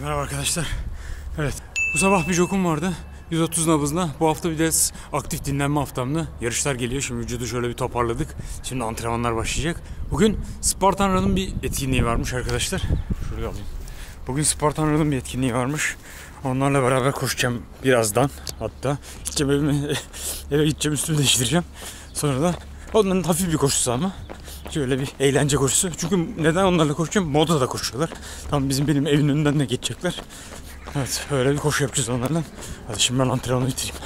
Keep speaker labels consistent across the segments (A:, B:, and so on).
A: Merhaba arkadaşlar. Evet. Bu sabah bir jokum vardı. 130 nabızla. Bu hafta bir de aktif dinlenme haftamdı. Yarışlar geliyor. Şimdi vücudu şöyle bir toparladık. Şimdi antrenmanlar başlayacak. Bugün Spartan Run'ın bir etkinliği varmış arkadaşlar. Şuraya alayım. Bugün Spartan Run'ın bir etkinliği varmış. Onlarla beraber koşacağım birazdan. Hatta gideceğim evime, eve gideceğim üstümü değiştireceğim. Sonra da onların hafif bir koşusu ama. Şöyle bir eğlence koşusu. Çünkü neden onlarla koşacağım? Moda da koşuyorlar. Tam bizim benim evin önünden de geçecekler. Evet öyle bir koşu yapacağız onlarla. Hadi şimdi ben antrenmanı bitireyim.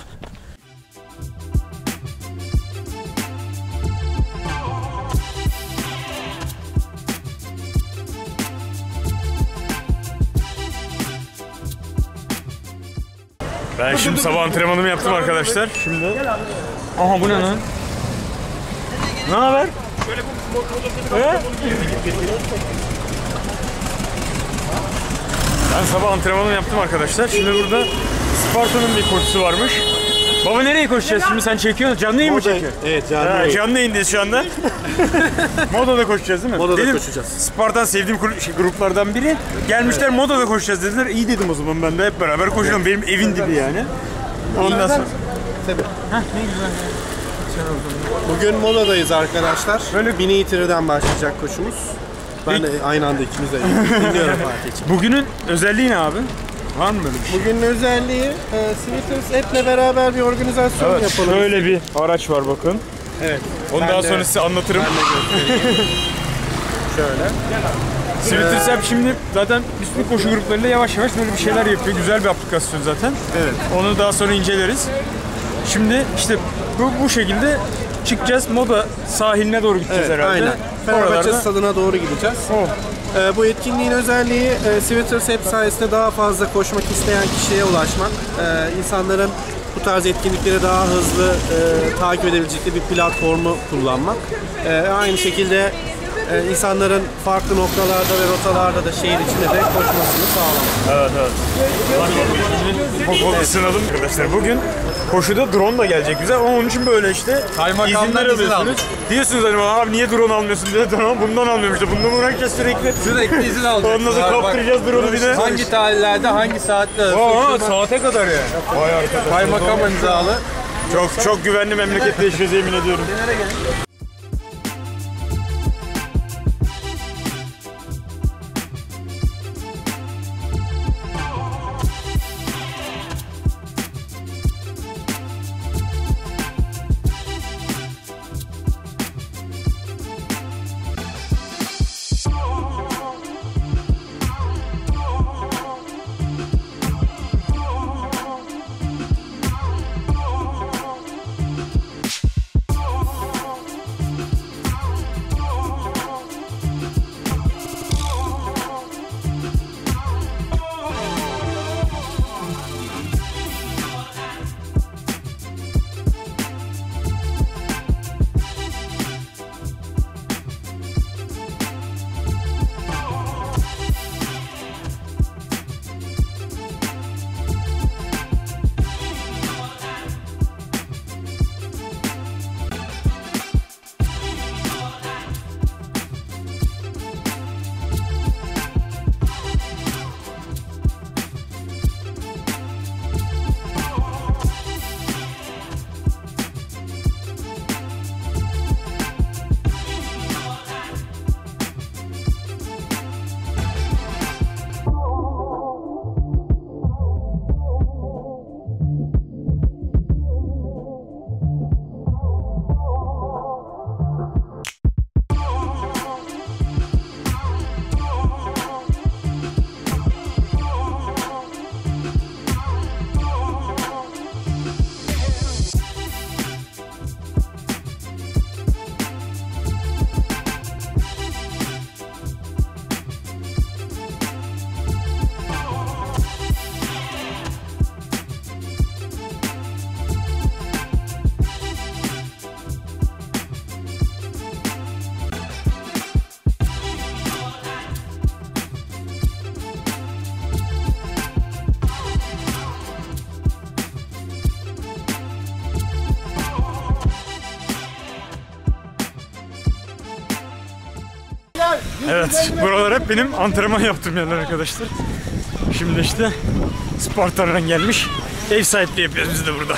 A: Ben şimdi sabah antrenmanımı yaptım arkadaşlar. Şimdi Aha bu ne lan? Ne haber? He? Ben sabah antrenmanımı yaptım arkadaşlar. Şimdi burada Sparta'nın bir koşusu varmış. Baba nereye koşacağız şimdi sen çekiyorsun? Canlı yayın mı çekiyorsun?
B: Evet canlı
A: Ha,
B: yayın.
A: canlı yayındayız şu anda. Moda'da koşacağız değil mi?
B: Moda'da
A: Dedim,
B: koşacağız.
A: Spartan sevdiğim şey, gruplardan biri. Gelmişler Moda'da koşacağız dediler. İyi dedim o zaman ben de hep beraber koşalım. Benim evin dibi yani. Ondan sonra...
B: Tabii.
A: Heh, ne güzel.
B: Bugün modadayız arkadaşlar.
A: Böyle-
B: Bini Itiri'den başlayacak koşumuz. Ben de aynı anda ikimiz de dinliyorum Fatih'ciğim.
A: Bugünün özelliği ne abi? Var mı böyle bir şey?
B: Bugünün özelliği e, Sweeters App'le beraber bir organizasyon
A: Evet,
B: yapalım.
A: şöyle bir araç var bakın.
B: Evet.
A: Onu
B: Ben
A: daha
B: de-
A: sonra size anlatırım.
B: Ben de göstereyim. Şöyle.
A: Twitter App şimdi zaten bütün koşu gruplarıyla yavaş yavaş böyle bir şeyler yapıyor. Güzel bir aplikasyon zaten.
B: Evet.
A: Onu daha sonra inceleriz. Şimdi işte bu, bu şekilde çıkacağız. Moda sahiline doğru gideceğiz
B: Evet,
A: herhalde.
B: aynen. Fenerbahçe
A: Oralarda.
B: stadına doğru gideceğiz.
A: Oh.
B: Ee, bu etkinliğin özelliği e, Sweaters App sayesinde daha fazla koşmak isteyen kişiye ulaşmak. Ee, insanların bu tarz etkinlikleri daha hızlı e, takip edebilecekleri bir platformu kullanmak. Ee, aynı şekilde e, insanların farklı noktalarda ve rotalarda da şehir içinde de koşmasını sağlamak.
A: Evet evet. Bol bol ısınalım arkadaşlar. Bugün koşuda drone da gelecek güzel. Ama onun için böyle işte izinler
C: izin
A: alıyorsunuz. Diyorsunuz hani abi niye drone almıyorsun diye drone bundan almıyorum işte. Bundan uğraşacağız sürekli.
C: Sürekli izin alacaksın.
A: Ondan sonra kaptıracağız drone'u bir de.
C: Hangi tarihlerde, hangi saatte
A: Aa, saate kadar ya. Vay arkadaş.
C: kaymakam imzalı.
A: Çok çok güvenli memlekette yaşıyoruz yemin ediyorum. Evet, buralar hep benim antrenman yaptığım yerler arkadaşlar. Şimdi işte Spartan'dan gelmiş. Ev sahipliği yapıyoruz biz de burada.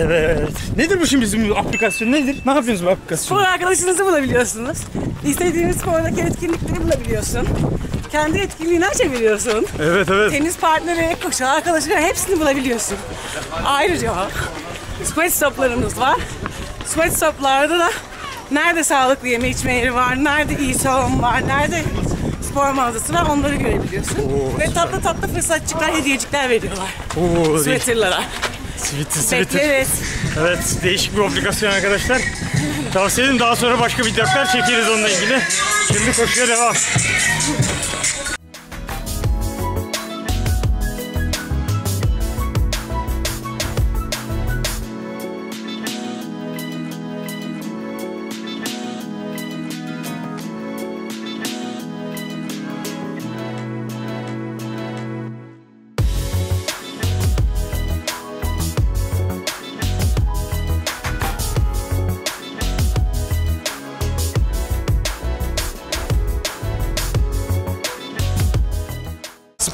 A: Evet. Nedir bu şimdi bizim aplikasyon nedir? Ne yapıyorsunuz bu aplikasyon?
D: Spor arkadaşınızı bulabiliyorsunuz. İstediğiniz spordaki etkinlikleri bulabiliyorsun. Kendi etkinliğine çeviriyorsun.
A: Evet evet.
D: Tenis partneri, koşu arkadaşı hepsini bulabiliyorsun. Ayrıca sweat stoplarımız var. Sweat stoplarda da nerede sağlıklı yeme içme yeri var, nerede iyi salon var, nerede spor mağazası var onları görebiliyorsun. Ve tatlı tatlı fırsatçıklar, hediyecikler veriyorlar.
A: Oo.
D: Sweater'lara.
A: Twitter.
D: Bekleriz.
A: Evet, değişik bir aplikasyon arkadaşlar. Tavsiye edin daha sonra başka videolar çekeriz onunla ilgili. Şimdi koşuya devam.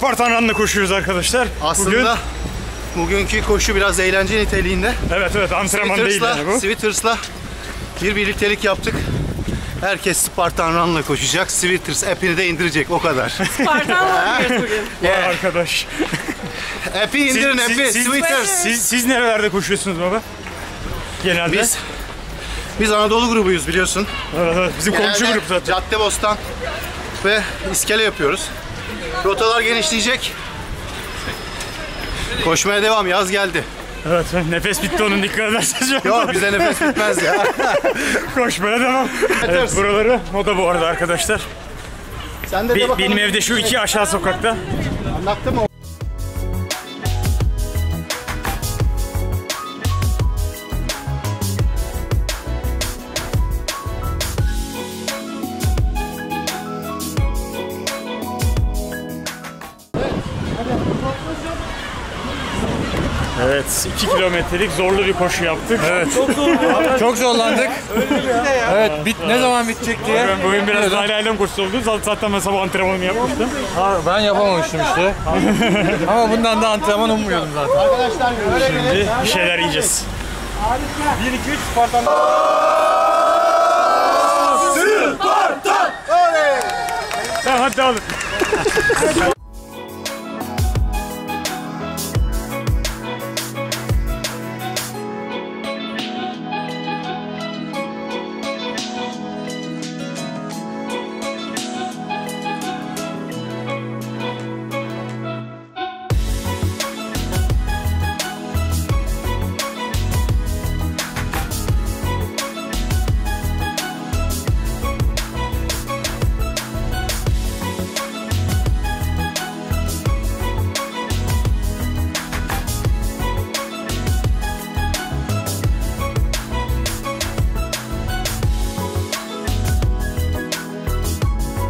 A: Spartan Run'la koşuyoruz arkadaşlar.
E: Aslında bugünkü koşu biraz eğlence niteliğinde.
A: Bugün, evet evet antrenman değil yani bu.
E: Twitters'la bir birliktelik yaptık. Herkes Spartan Run'la koşacak. Twitters app'ini de indirecek o kadar.
D: Spartan yapıyoruz bugün.
A: Vay arkadaş.
E: app'i indirin app'i.
A: siz,
E: Twitters.
A: siz, siz nerelerde koşuyorsunuz baba? Genelde.
E: Biz biz Anadolu grubuyuz biliyorsun.
A: Evet, evet, bizim komşu
E: Genelde
A: grup zaten.
E: Caddebostan ve iskele yapıyoruz. Rotalar genişleyecek. Koşmaya devam. Yaz geldi.
A: Evet, nefes bitti onun dikkat ederseniz.
E: Yok bize nefes bitmez ya.
A: Koşmaya devam. Evet, buraları moda bu arada arkadaşlar.
E: Sen de, de
A: Be-
E: bakalım.
A: benim evde şu iki aşağı sokakta.
E: Anlattın mı?
A: Evet, 2 kilometrelik zorlu bir koşu yaptık. Evet.
C: Çok zorlandık. Evet, bit ne zaman bitecek diye.
A: Ben bugün biraz daha ilerlem koşusu oldu. Zaten- ben sabah antrenmanımı yapmıştım.
C: Ha, ben yapamamıştım işte. Ama bundan da antrenman ummuyordum zaten.
E: Arkadaşlar öyle
A: Şimdi bir şeyler yiyeceğiz. 1, 2, 3 Spartan. Spartan! Tamam hadi alın.